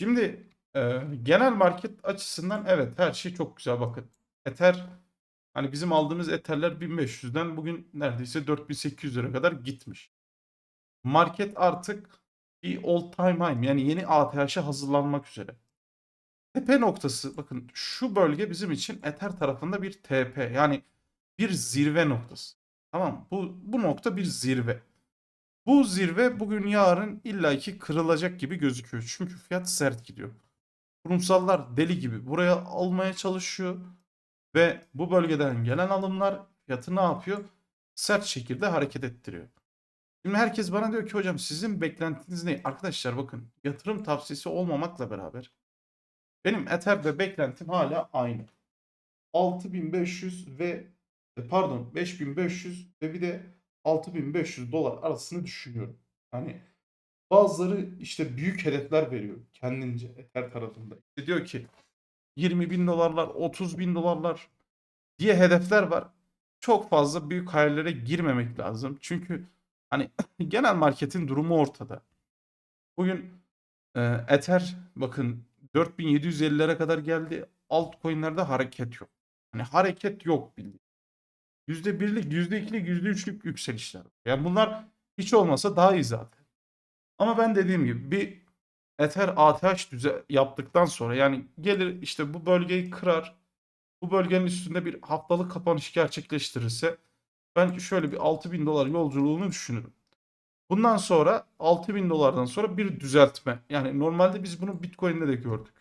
Şimdi e, genel market açısından evet her şey çok güzel bakın. Ether hani bizim aldığımız Ether'ler 1500'den bugün neredeyse 4800 lira kadar gitmiş. Market artık bir all time high yani yeni ATH'e hazırlanmak üzere. Tepe noktası bakın şu bölge bizim için Ether tarafında bir TP yani bir zirve noktası. Tamam? Bu, bu nokta bir zirve. Bu zirve bugün yarın illaki kırılacak gibi gözüküyor. Çünkü fiyat sert gidiyor. Kurumsallar deli gibi buraya almaya çalışıyor. Ve bu bölgeden gelen alımlar fiyatı ne yapıyor? Sert şekilde hareket ettiriyor. Şimdi herkes bana diyor ki hocam sizin beklentiniz ne? Arkadaşlar bakın yatırım tavsiyesi olmamakla beraber benim Ether'de beklentim hala aynı. 6500 ve e, pardon 5500 ve bir de 6500 dolar arasını düşünüyorum. Hani bazıları işte büyük hedefler veriyor kendince Ether tarafında. İşte diyor ki 20 bin dolarlar 30 bin dolarlar diye hedefler var. Çok fazla büyük hayallere girmemek lazım. Çünkü hani genel marketin durumu ortada. Bugün e, Ether bakın 4750'lere kadar geldi. Altcoin'lerde hareket yok. Hani hareket yok bildiğin. %1'lik, %2'lik, %3'lük yükselişler. Yani bunlar hiç olmasa daha iyi zaten. Ama ben dediğim gibi bir Ether ATH düze yaptıktan sonra yani gelir işte bu bölgeyi kırar. Bu bölgenin üstünde bir haftalık kapanış gerçekleştirirse ben şöyle bir 6000 dolar yolculuğunu düşünürüm. Bundan sonra 6000 dolardan sonra bir düzeltme. Yani normalde biz bunu Bitcoin'de de gördük.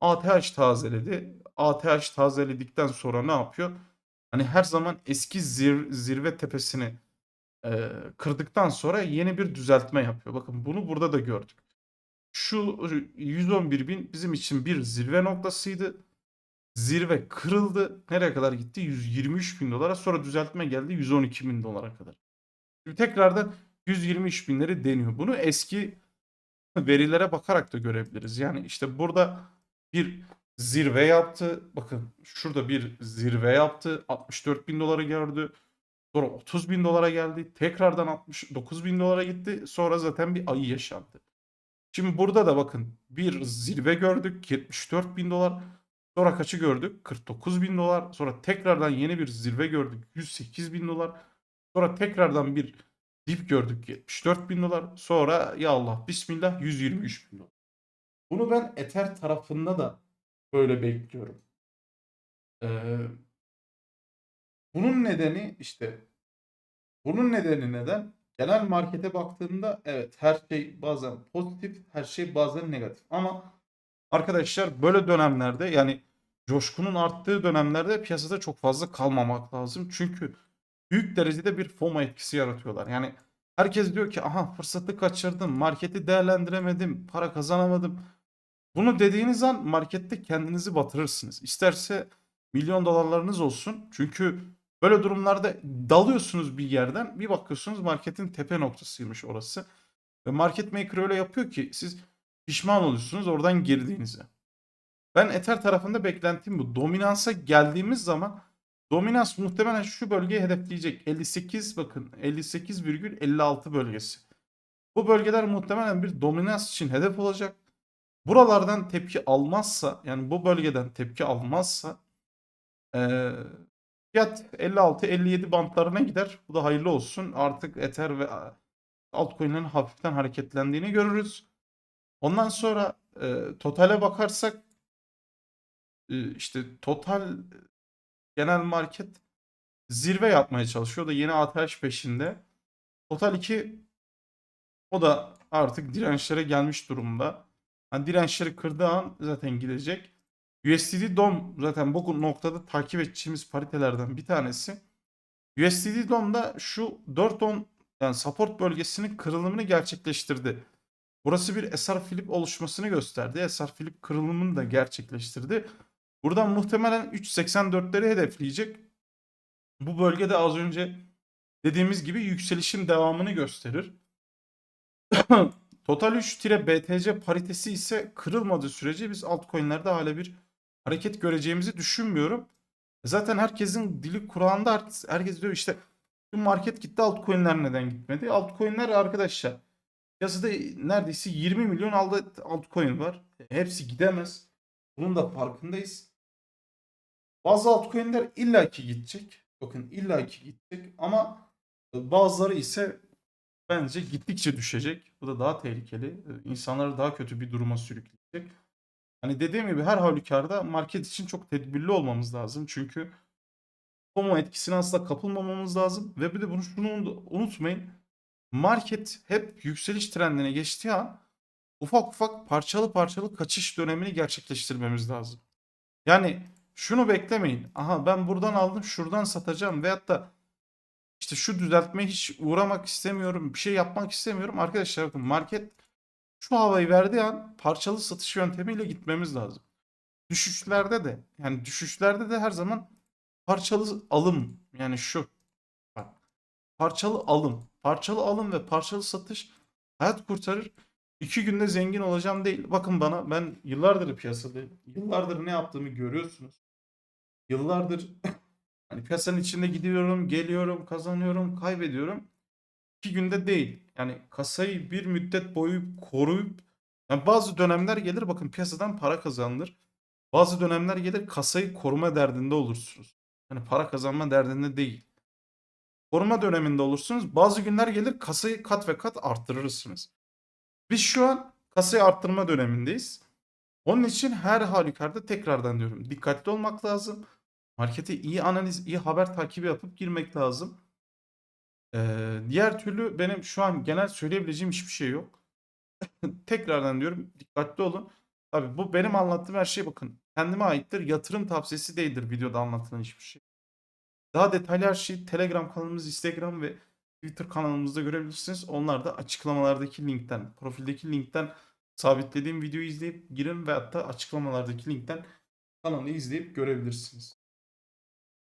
ATH tazeledi. ATH tazeledikten sonra ne yapıyor? Hani her zaman eski zir- zirve tepesini e, kırdıktan sonra yeni bir düzeltme yapıyor. Bakın bunu burada da gördük. Şu 111 bin bizim için bir zirve noktasıydı. Zirve kırıldı. Nereye kadar gitti? 123 bin dolara. Sonra düzeltme geldi 112 bin dolara kadar. Şimdi tekrardan 123 binleri deniyor. Bunu eski verilere bakarak da görebiliriz. Yani işte burada bir zirve yaptı. Bakın şurada bir zirve yaptı. 64 bin doları gördü. Sonra 30 bin dolara geldi. Tekrardan 69 bin dolara gitti. Sonra zaten bir ayı yaşandı. Şimdi burada da bakın bir zirve gördük. 74 bin dolar. Sonra kaçı gördük? 49 bin dolar. Sonra tekrardan yeni bir zirve gördük. 108 bin dolar. Sonra tekrardan bir dip gördük. 74 bin dolar. Sonra ya Allah bismillah 123 bin dolar. Bunu ben Ether tarafında da böyle bekliyorum. Ee, bunun nedeni işte bunun nedeni neden? Genel markete baktığımda evet her şey bazen pozitif, her şey bazen negatif. Ama arkadaşlar böyle dönemlerde yani coşkunun arttığı dönemlerde piyasada çok fazla kalmamak lazım. Çünkü büyük derecede bir FOMO etkisi yaratıyorlar. Yani herkes diyor ki aha fırsatı kaçırdım, marketi değerlendiremedim, para kazanamadım. Bunu dediğiniz an markette kendinizi batırırsınız. İsterse milyon dolarlarınız olsun. Çünkü böyle durumlarda dalıyorsunuz bir yerden bir bakıyorsunuz marketin tepe noktasıymış orası. Ve market maker öyle yapıyor ki siz pişman oluyorsunuz oradan girdiğinize. Ben Ether tarafında beklentim bu. Dominansa geldiğimiz zaman dominans muhtemelen şu bölgeyi hedefleyecek. 58 bakın 58,56 bölgesi. Bu bölgeler muhtemelen bir dominans için hedef olacak. Buralardan tepki almazsa yani bu bölgeden tepki almazsa fiyat 56-57 bantlarına gider. Bu da hayırlı olsun. Artık Ether ve altcoin'lerin hafiften hareketlendiğini görürüz. Ondan sonra e, totale bakarsak e, işte total genel market zirve yapmaya çalışıyor. O da yeni ATH peşinde. Total 2 o da artık dirençlere gelmiş durumda. Yani dirençleri kırdığı an zaten gidecek. USDT DOM zaten bu noktada takip edeceğimiz paritelerden bir tanesi. USDT DOM da şu 4 on yani support bölgesinin kırılımını gerçekleştirdi. Burası bir SR flip oluşmasını gösterdi. SR flip kırılımını da gerçekleştirdi. Buradan muhtemelen 3.84'leri hedefleyecek. Bu bölgede az önce dediğimiz gibi yükselişin devamını gösterir. Total 3-BTC paritesi ise kırılmadığı sürece biz altcoin'lerde hala bir hareket göreceğimizi düşünmüyorum. Zaten herkesin dili Kur'an'da herkes, herkes diyor işte market gitti altcoin'ler neden gitmedi? Altcoin'ler arkadaşlar Piyasada neredeyse 20 milyon alt- altcoin var. Hepsi gidemez. Bunun da farkındayız. Bazı altcoin'ler illaki gidecek. Bakın illaki gidecek ama bazıları ise bence gittikçe düşecek. Bu da daha tehlikeli. İnsanları daha kötü bir duruma sürükleyecek. Hani dediğim gibi her halükarda market için çok tedbirli olmamız lazım. Çünkü FOMO etkisine asla kapılmamamız lazım. Ve bir de bunu şunu unut- unutmayın. Market hep yükseliş trendine geçtiği an ufak ufak parçalı parçalı kaçış dönemini gerçekleştirmemiz lazım. Yani şunu beklemeyin. Aha ben buradan aldım şuradan satacağım veyahut da işte şu düzeltmeye hiç uğramak istemiyorum. Bir şey yapmak istemiyorum. Arkadaşlar bakın market şu havayı verdiği an parçalı satış yöntemiyle gitmemiz lazım. Düşüşlerde de yani düşüşlerde de her zaman parçalı alım yani şu bak parçalı alım parçalı alım ve parçalı satış hayat kurtarır. İki günde zengin olacağım değil. Bakın bana ben yıllardır piyasadayım. Yıllardır ne yaptığımı görüyorsunuz. Yıllardır hani piyasanın içinde gidiyorum, geliyorum, kazanıyorum, kaybediyorum. İki günde değil. Yani kasayı bir müddet boyu koruyup yani bazı dönemler gelir bakın piyasadan para kazanılır. Bazı dönemler gelir kasayı koruma derdinde olursunuz. Hani para kazanma derdinde değil. Koruma döneminde olursunuz. Bazı günler gelir kasayı kat ve kat arttırırsınız. Biz şu an kasayı arttırma dönemindeyiz. Onun için her halükarda tekrardan diyorum dikkatli olmak lazım. Markete iyi analiz, iyi haber takibi yapıp girmek lazım. Ee, diğer türlü benim şu an genel söyleyebileceğim hiçbir şey yok. Tekrardan diyorum dikkatli olun. Tabii bu benim anlattığım her şey bakın kendime aittir. Yatırım tavsiyesi değildir videoda anlatılan hiçbir şey. Daha detaylı her şeyi Telegram kanalımız, Instagram ve Twitter kanalımızda görebilirsiniz. Onlar da açıklamalardaki linkten, profildeki linkten sabitlediğim videoyu izleyip girin ve hatta açıklamalardaki linkten kanalı izleyip görebilirsiniz.